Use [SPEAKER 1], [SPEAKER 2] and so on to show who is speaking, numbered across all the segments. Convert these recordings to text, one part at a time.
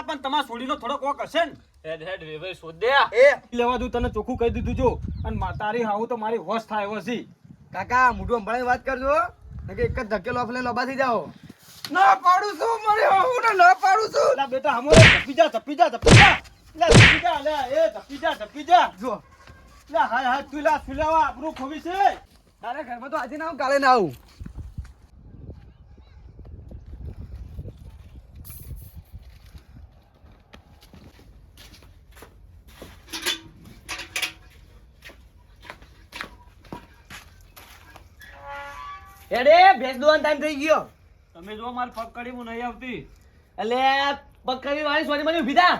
[SPEAKER 1] હતા પણ તમારા સોડીનો થોડો કોક હશે ને.
[SPEAKER 2] હેડ હેડ વેવાઈ શોધ દે
[SPEAKER 1] એ લેવા દઉં તને ચોખ્ખું કહી દીધું જો. અને મા- તારી હાઉ તો મારી હોશ થાય એવો છે.
[SPEAKER 3] કાકા મોઢું સંભાળીને વાત કરજો. નહીં કે એક જ ધકેલો લોફલે લોબા થઈ જાઓ. ના પાડું છું મારે હું ને ના પાડું છું.
[SPEAKER 1] લા બેટા હમો ધપી જા ધપી જા ધપી જા. લા ધપી જા લે એ ધપી જા ધપી જા.
[SPEAKER 3] જો.
[SPEAKER 1] લા હાય હાય તું લા ફુલાવા આબરૂ ખોવી છે.
[SPEAKER 3] તારે ઘરમાં તો આજે ના આવું કાલે ના આવું. હેડે ભેંસ દોવાનો ટાઈમ થઈ ગયો.
[SPEAKER 1] તમે જો મારી પગ કડી હું નહીં આવતી.
[SPEAKER 3] એટલે પકડી વાળી સોની મને ઊભી થા.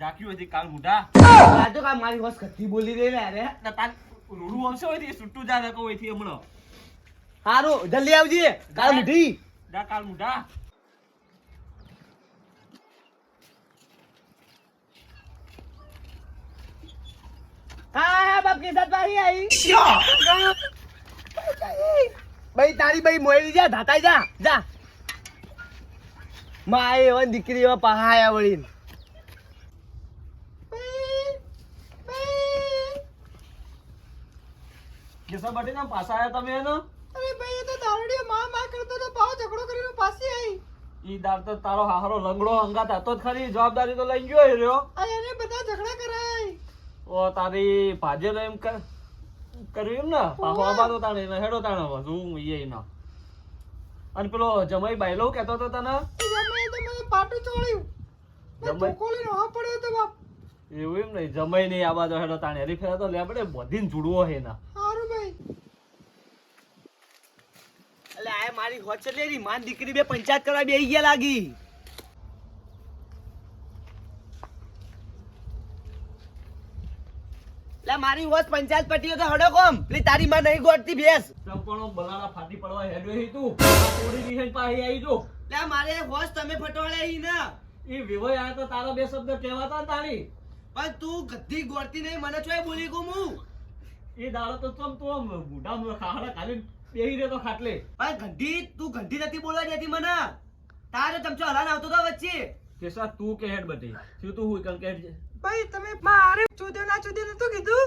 [SPEAKER 1] જાક્યું હતી કાલ મુઢા.
[SPEAKER 3] આ તો કાલ મારી હોશ ખતી બોલી રહી ને અરે
[SPEAKER 1] ને તાર રૂડું આવશે હોયથી સુટ્ટું જા ને હોયથી હમણો.
[SPEAKER 3] હારું જલ્દી આવજે. કાલ મુઢી.
[SPEAKER 1] જા કાલ મુઢા.
[SPEAKER 3] હા હા બાપ કે સાથ આવી. ભાઈ તારી ભાઈ મોયલી જા ધાતાઈ જા જા. માય એવા દીકરી એવા પહાયા વળીને.
[SPEAKER 1] કેસા બટી ના પાછા આયા તમે એનો?
[SPEAKER 3] અરે ભાઈ એ તો દારૂડિયો માં માં કરતો તો પાવ ઝઘડો કરીને પાછી આવી
[SPEAKER 1] ઈ દાર તો તારો હારો લંગડો હંગાત હતો જ ખરી જવાબદારી તો લઈ ગયો રહ્યો.
[SPEAKER 3] આ બધા ઝઘડા કરાય.
[SPEAKER 1] ઓ તારી ભાજે એમ કર. કર્યું એમ ને? પાહો આબાદો તાણે ને હેડો તાણે વધુ ઈએ ના અને પેલો જમાઈ બાયલો કેતો તો તને?
[SPEAKER 3] જમાઈ જમે તો મને પાટું ચોળ્યું.
[SPEAKER 1] જમાઈ
[SPEAKER 3] કોલીનો હા પડ્યો તો બાપ.
[SPEAKER 1] એવું એમ નહીં જમાઈ નહીં આબાદો હેડો તાણે. હરી ફેરા તો લેબડે બધીને જુડવો હે ના
[SPEAKER 3] સારું ભાઈ. એટલે આ મારી હોચ લે રી માન દીકરી બે પંચાયત કરવા બે ગયા લાગી. લે મારી હોચ પંચાયત પટી તો હડો કોમ. પેલી તારી માં નહીં ગોડતી ભેસ.
[SPEAKER 1] ચંપણો બલાડા ફાટી પડવા હેડ્યો હી તું. થોડી રીહન પાહી આવી જો
[SPEAKER 3] લે મારે હોચ તમે ફટવાડે હી ના.
[SPEAKER 1] એ વિવય આ તો તારા બે શબ્દ કહેવાતા તારી.
[SPEAKER 3] પણ તું ગધી ગોડતી નહીં મને ચોય બોલી ગો હું
[SPEAKER 1] એ દાડો તો તમ તો બુઢા ખાડા ખાલી બેહી રહ્યો તો ખાટલે.
[SPEAKER 3] પણ ગંધી તું ગંધી નથી બોલવા દેતી મને. તારે ચમચો હલાન આવતો તો વચ્ચે.
[SPEAKER 1] કેસા તું કે હેડ બટી શું તું હું કંકેટ
[SPEAKER 4] ભાઈ તમે મારે ચોદ્યો ના ચોદ્યો નતું કીધું?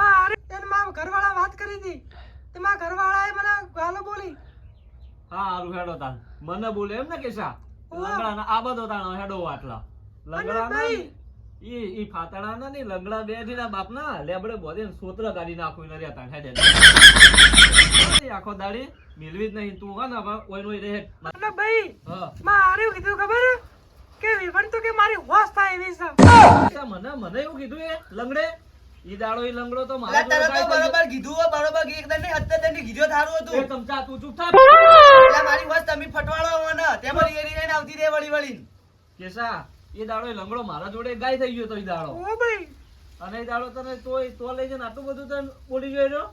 [SPEAKER 4] મારે એને મારા ઘરવાળા વાત કરી હતી. તે મારા ઘરવાળાએ મને ગાલો બોલી.
[SPEAKER 1] હા હારું હેડો તાન. મને બોલે એમ ને કેસા
[SPEAKER 4] ઓવા.
[SPEAKER 1] લંગડા ના આ બધો તાણ હેડો આટલા. લંગડા ના ઈ ઈ ફાતડા ના લંગડા બે જીના ના બાપ ના લેબડે બોધે સોત્ર કાઢી નાખું ને રહ્યા હેડે. આખો દાડી મિલવી જ નહીં તું હા ને ઓય નોય રહે.
[SPEAKER 4] ભાઈ
[SPEAKER 1] હા.
[SPEAKER 4] મારે કીધું ખબર? કે વિવન તો કે મારી હોશ થાય એવી છે.
[SPEAKER 1] મને મને એવું કીધું એ લંગડે. ઈ દાડો ઈ લંગડો તો મારા
[SPEAKER 3] તને તો બરોબર કીધું હો, બરોબર. એકદમ નહીં, અત્યારે તને કીધું થારું.
[SPEAKER 1] એ
[SPEAKER 3] હતું.
[SPEAKER 1] ચમચા તું ચૂપ થા
[SPEAKER 3] એટલે મારી વાત તમે ફટવાડો મને તે વળી એરી રહીને આવતી રે વળી વળી.
[SPEAKER 1] કેસા એ દાડો એ લંગડો મારા જોડે ગાય થઈ ગયો તો ઈ દાડો.
[SPEAKER 4] ઓ ભાઈ.
[SPEAKER 1] અને એ દાડો તને તોય તો લઈ જઈને આટલું બધું તને બોલી ગયો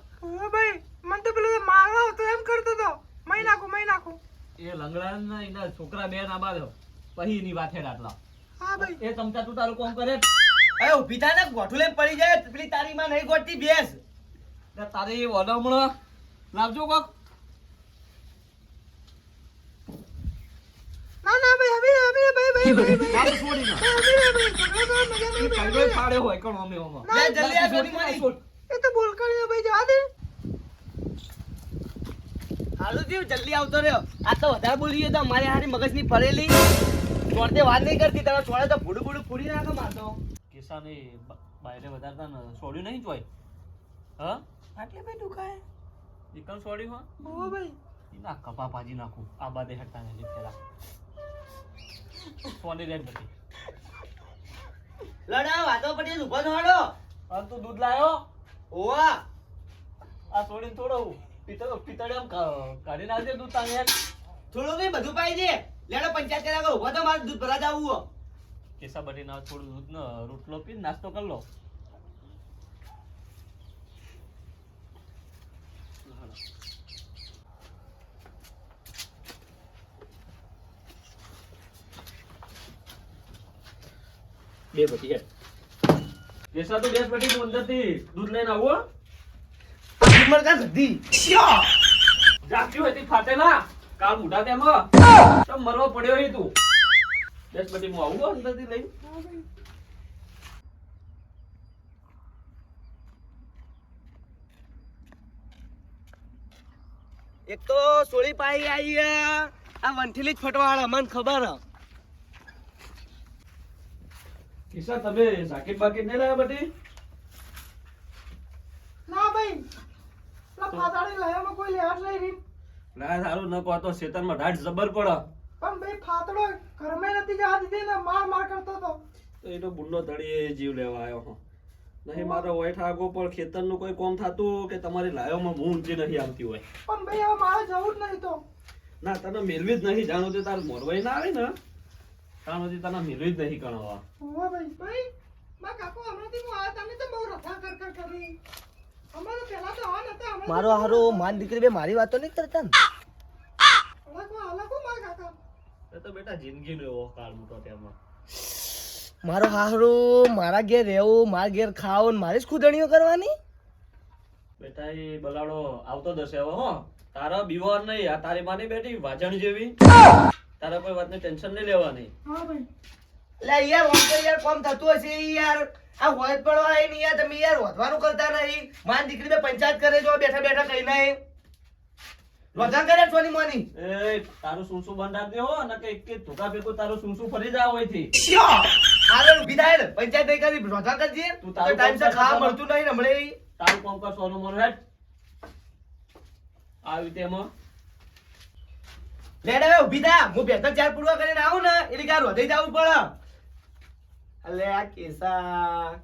[SPEAKER 4] ઓ ભાઈ મને તો પેલો મારવા હતો એમ કરતો હતો મહી નાખું મહી નાખું.
[SPEAKER 1] એ લંગડા એના છોકરા બે ના બાદ પછી એની વાત હેડ આટલા.
[SPEAKER 4] હા ભાઈ.
[SPEAKER 1] એ તમતા તું તારું કોમ કરે?
[SPEAKER 3] ઊભી થાય ને ગોઠું લઈને પડી જાય. પેલી તારી માં નહીં ગોઠતી બેસ.
[SPEAKER 1] ને તારે એ વડામણો લાવજો કોક. હોય કણ અમે.
[SPEAKER 4] એ તો બોલ કરીને ભાઈ જવા દે.
[SPEAKER 3] હાલું થયું જલ્દી આવતો રહ્યો. આ તો વધારે બોલી ગયો તો મારે હારી મગજની ફરેલી. છોડતે વાત નહીં કરતી તમે છોડે તો ભૂડું ભૂડું ફૂડી નાખો મારતો.
[SPEAKER 1] કિસ્સાને નહીં બાયરે વધારતા ને છોડ્યું નહીં જોઈ હા?
[SPEAKER 4] આટલે ભાઈ દુખાય?
[SPEAKER 1] એ કણ છોડ્યું હા
[SPEAKER 4] ઓ ભાઈ.
[SPEAKER 1] ના કપા ભાજી નાખું. આ બાદે હટતા નહીં પેલા સોની રેડ બધી.
[SPEAKER 3] લડા વાતો પડી ઊભો થવાડો
[SPEAKER 1] આ તું દૂધ લાયો?
[SPEAKER 3] ઓવા
[SPEAKER 1] આ છોડીને થોડો પિતળ પિતળ એમ કા- કાઢી નાખજે દૂધ તાને
[SPEAKER 3] થોડું કઈ બધું પાઈ દે. લેડો પંચાયત કર્યા કરો ઊભો તો મારે દૂધ ભરા જવું હો.
[SPEAKER 1] કેસા બટી ના થોડું દૂધ નો રોટલો પી નાસ્તો કર લો. બે પછી કેસા તો બેસ બટી તું અંદરથી દૂધ લઈને આવો
[SPEAKER 3] ઉમર કા ગધી
[SPEAKER 1] જાગ્યું હતી ફાટેલા કાલ મોઢા તેમાં તો મરવો પડ્યો હી તું દસ બધી હું આવું અંદરથી
[SPEAKER 4] લઈ
[SPEAKER 3] એક તો સોળી પાઈ આવી આ વંઠીલી જ ફટવાળા મને ખબર હે.
[SPEAKER 1] તમે જાકીટ બાકીટ નહીં લાવ્યા બધી
[SPEAKER 4] ના ભાઈ પેલા ફાતાડી લાયામાં કોઈ લેવા જ નહીં રીત.
[SPEAKER 1] ના સારું ન કહો તો શેતરમાં ઢાઢ જબર પડે.
[SPEAKER 4] પણ ભાઈ ફાતડો ઘરમાં નથી દીધી ને માર માર કરતો
[SPEAKER 1] તો. એનો બુનનો તળીએ જીવ લેવા આવ્યો હું. નહીં મારો વોઈટ આગો પણ ખેતરનું કોઈ કોમ થતું કે તમારી લાયોમાં હું ઊંચી નહીં આવતી હોય?
[SPEAKER 4] પણ ભાઈ હવે મારે જવું જ નહીં તો.
[SPEAKER 1] ના તને મેળવી જ નહીં. જાણો તે તાર મોરવાઈ ના આવે ને? સુધી તને મેળવી જ નહીં
[SPEAKER 4] હોવે ભાઈ ભાઈ મારા કાકો હમણાંથી હું આવ્યા તમે તો બહુ રખા કર કર કરી.
[SPEAKER 3] મારો હારો માન દીકરી બે મારી વાતો નહીં કરતા ને?
[SPEAKER 4] અલગ અલગ મારા કાકા
[SPEAKER 1] એ તો બેટા જિંદગીનો એવો કાળ મોટો તેમાં.
[SPEAKER 3] મારો હારો મારા ઘેર રહેવું મારા ઘેર ખાવું ને મારી જ ખુદણીઓ કરવાની?
[SPEAKER 1] બેટા એ બલાડો આવતો દસે હવે હો. તારા બીવાર નહીં આ તારી માની બેટી વાજણ જેવી. તારા કોઈ વાતની ટેન્શન નહીં લેવાની.
[SPEAKER 4] હા ભાઈ.
[SPEAKER 3] એટલે યાર ઓમ તો યાર કોમ થતું હશે યાર. આ હોય પડવા આવી નહીં યાર તમે યાર વધવાનું કરતા નહીં. માન દીકરી બે પંચાયત કરે છો બેઠા બેઠા કઈ નહીં. રોજા કરે સોની મોની.
[SPEAKER 1] એ તારું શું શું બંધ રાખજે હો અને કે કે ધોકા ભેગો તારું શું શું ફરી જાવ હોયથી
[SPEAKER 3] ઊભી થાય પંચાયત નહીં કરી રોજા કરજે.
[SPEAKER 1] તું તારું
[SPEAKER 3] ટાઈમ
[SPEAKER 1] સે
[SPEAKER 3] ખાવા મળતું નહીં હમણે.
[SPEAKER 1] તારું કોમ કર સોનું મોનું હેડ આવી રીતે
[SPEAKER 3] એમાં. લેડે ઊભી થા. હું બેઠક ચાર પૂરવા કરીને આવું ને એટલે કાં રોધઈ જવું પડે. અલે આ કેસા.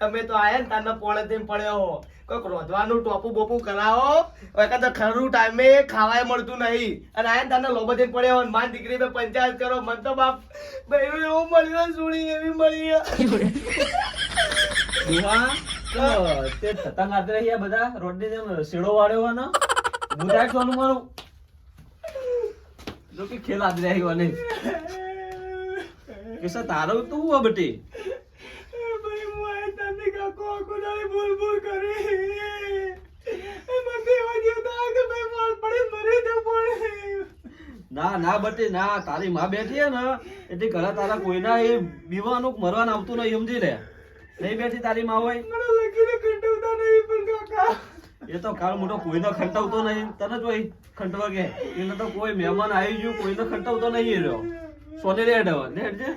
[SPEAKER 3] તમે તો આયા ને તારના પોળે થઈને પડ્યો કોઈક રોધવાનું ટોપું બોપું કરાવો. એકાદ તો ખરું ટાઈમે ખાવાય મળતું નહીં. અને આયા ને તારના લોબો થઈને પડ્યો અને માન દીકરી બે પંચાયત કરો. મન તો બાપ ભાઈ એવું મળ્યું સુણી એવી મળી
[SPEAKER 1] તે તતંગ આદરે રહ્યા બધા. રોડની જેમ શેડો વાળ્યો ને. બુધાય સોનું મારું. જો કે ખેલ આદરે આવ્યો નહીં. કિસ્સા તારો તો હો બેટી?
[SPEAKER 4] ભાઈ હું આ તમને કાકો આખો દાડી બોલ બોલ કરી. એ મને એવા જેવું થાય કે ભાઈ માર પડે મરી જવું પડે.
[SPEAKER 1] ના ના બટી ના તારી માં બેઠી હે ને એટલે ઘરે તારા કોઈના એ બીવાનું મરવાનું આવતું નહીં સમજી લે. નહીં બેઠી તારી માં હોય?
[SPEAKER 4] મને લગીને કંટાળતા નહીં પણ કાકા.
[SPEAKER 1] એ તો કાળ મોટો કોઈનો ખંટાવતો નહીં. તને જોઈ ખંટવા કે. એને તો કોઈ મહેમાન આવી ગયું કોઈનો ખંટાવતો નહીં રહ્યો. સોને રેડ હવે હેડ જે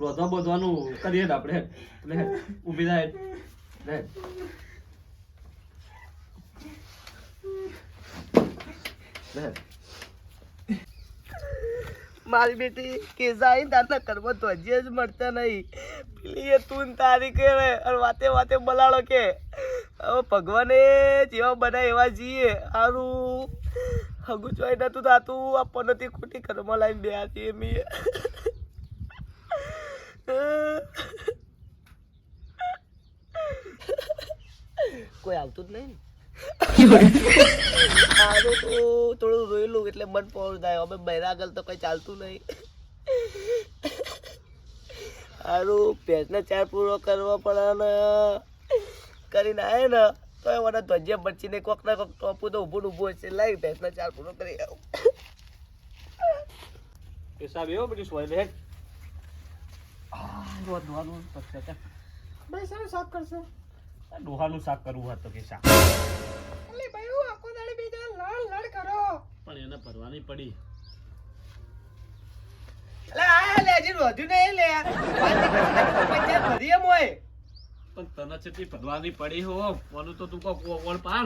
[SPEAKER 1] રોધવા બોધવાનું કરીએ આપણે. એટલે ઊભી થાય. હેડ.
[SPEAKER 3] મારી બેટી કેસા આઈને તારના કર્મ તો હજી જ મળતા નહીં. પેલી એ તું તારી કે વાતે વાતે બલાડો કે, હવે ભગવાને જેવા બનાય એવા જઈએ સારું હગું ચોઈ નતું થાતું. આ નથી ખોટી કર્મ લાઈન બે હતી એમી કોઈ આવતું જ નહીં ને. હારું તો થોડું રોયેલું એટલે મન પહોંચ થાય. હવે બૈરાગલ આગળ તો કઈ ચાલતું નહીં. સારું ભેંસને ચાર પૂરો કરવો પડે ને. કરીને આવે ને તો એ મને ધ્વજ્ય બચીને કોક ને કોક ટોપું તો ઊભું ઊભું હશે. લાવી ભેંસને ચાર પૂરો કરી આવું.
[SPEAKER 1] પેશાબ એવો બધું સોય લે. આ રોધવાનું પછી.
[SPEAKER 4] ભાઈ શાનું શાક કરશો.
[SPEAKER 1] ડોહાનું શાક કરવું હતું તો કે શાક.
[SPEAKER 4] અલે ભાઈ હું આખો દાડે બીજા લડ લડ કરો.
[SPEAKER 1] પણ એને પરવાની પડી.
[SPEAKER 3] એટલે આ લે હજી વધ્યું નહીં લે. પંચાયત ભરી એમ હોય.
[SPEAKER 1] પણ તને કેટલી ભરવાની પડી હો ઓનું તો તું કો ઓળ પાર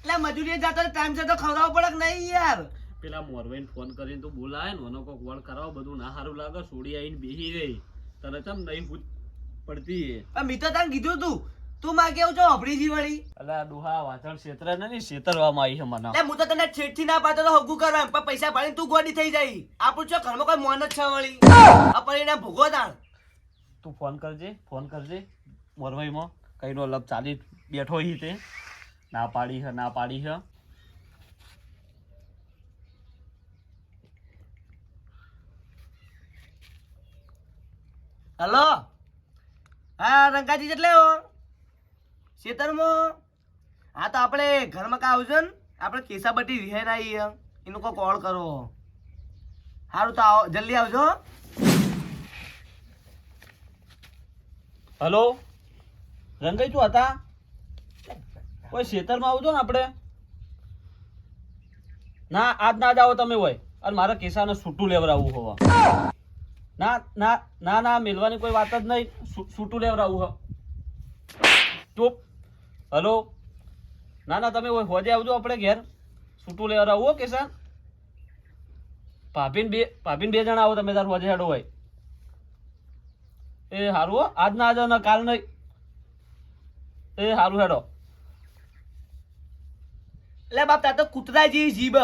[SPEAKER 3] એટલે મજૂરી જતો ટાઈમ છે તો ખવડાવવો પડે કે નહીં યાર?
[SPEAKER 1] પેલા મોરવાઈને ફોન કરીને તું બોલાય ને ઓનો કોક વળ કરાવો બધું ના સારું લાગે સોડી આવીને બેહી રહી. તને ચમ નહીં ભૂત પડતી
[SPEAKER 3] મિત્ર તો તને કીધું તું તું માં કેવું છો અભડી જી વળી?
[SPEAKER 1] અલા ડોહા વાંચણ ક્ષેત્ર ને નહીં છેતરવામાં આવી છે મને.
[SPEAKER 3] એટલે હું તો તને છેડથી ના પાડતો તો હગું કરવા એમ, પણ પૈસા ભાડીને તું ગોડી થઈ જાય. આપણું છો ઘરમાં કોઈ મોન જ છે વળી? આ પરિણામ ભોગવો તાણ.
[SPEAKER 1] તું ફોન કરજે ફોન કરજે. મોરવાઈમાં કઈનો લપ ચાલી બેઠો હી તે. ના પાડી હ ના પાડી છે
[SPEAKER 3] હલો? હા રંગાજી જેટલે હો? શેતરમાં? હા, તો આપણે ઘરમાં કાં આવજો ને? આપણે કેસાબટી વિહેર આવી. એનું કોઈ કોલ કરો. સારું તો આવો. જલ્દી આવજો
[SPEAKER 1] હલો? રંગાઈ તું હતા કોઈ શેતરમાં આવજો ને આપણે? ના, આજ ના જાઓ તમે હોય અને મારે કેસાને છૂટું લેવડાવવું હોવા. ના ના ના ના, મેલવાની કોઈ વાત જ નહીં. સૂટું લેવડાવવું હો. ચૂપ. હલો? ના ના તમે હોજે આવજો આપણે ઘેર. છૂટું લેવડાવવું હો કેસાન ભાભીન બે ભાભીન બે જણા આવો તમે તાર હોજે હેડો હોય. એ સારું હો. આજ ના આજો ને કાલ નહીં. એ સારું હેડો.
[SPEAKER 3] એટલે બાપ તા તો કૂતરા જેવી જીભ.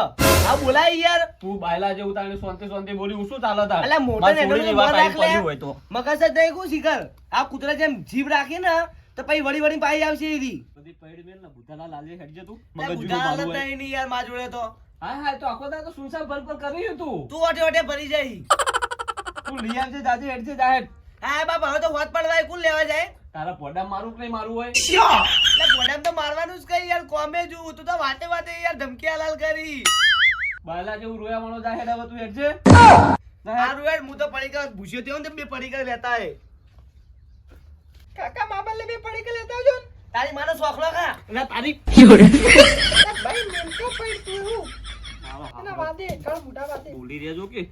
[SPEAKER 3] આ બોલાય યાર.
[SPEAKER 1] તું બાયલા જેવું તારે શાંતિ શાંતિ બોલી હું શું ચાલે તાર?
[SPEAKER 3] એટલે મોટા
[SPEAKER 1] છોડીની વાત આવી હોય તો.
[SPEAKER 3] મગજ જ નહીં કું શીખર. આ કૂતરા જેમ જીભ રાખે ને તો પછી વળી વળી પાઈ આવશે એરી
[SPEAKER 1] બધી પૈડી મેલ ને બુધાલા લાલે હેડજે
[SPEAKER 3] જતું
[SPEAKER 1] મગજ
[SPEAKER 3] હાલત
[SPEAKER 1] હોય.
[SPEAKER 3] નહીં યારમાં જોડે તો.
[SPEAKER 1] હા હા તો આખો દાડો સુનસાન ભર ભર કરી રહ્યું તું.
[SPEAKER 3] તું ઓટે ઓટે ભરી જાય.
[SPEAKER 1] તું લઈ આવજે દાદી હેડ છે હેડ.
[SPEAKER 3] હા બાપ હવે તો હોત પડવાય કુલ લેવા જાય?
[SPEAKER 1] તારા પોડા મારું કે મારું હોય?
[SPEAKER 3] એટલે પોડા તો મારવાનું જ કઈ યાર કોમે જુ તું તો વાતે વાતે યાર ધમકી હલાલ કરી.
[SPEAKER 1] બાલા જેવું રોયા માણો જાહેર હવે તું હેડજે. જા હેડ.
[SPEAKER 3] હારું હું તો પડી ગયો ભૂસ્યો થયો ને તો બે પડી ગયો લેતા હે
[SPEAKER 4] કાકા મામા લે બે પડી કે લેતા આવજો ને.
[SPEAKER 3] તારી માનો શોખલો કા?
[SPEAKER 1] એટલે તારી
[SPEAKER 4] ભાઈ પડી તું એવું.
[SPEAKER 1] હાલો,
[SPEAKER 4] એના
[SPEAKER 1] હાલો.
[SPEAKER 4] વાદે કાળ મોટા વાદે.
[SPEAKER 1] બોલી રહેજો કે.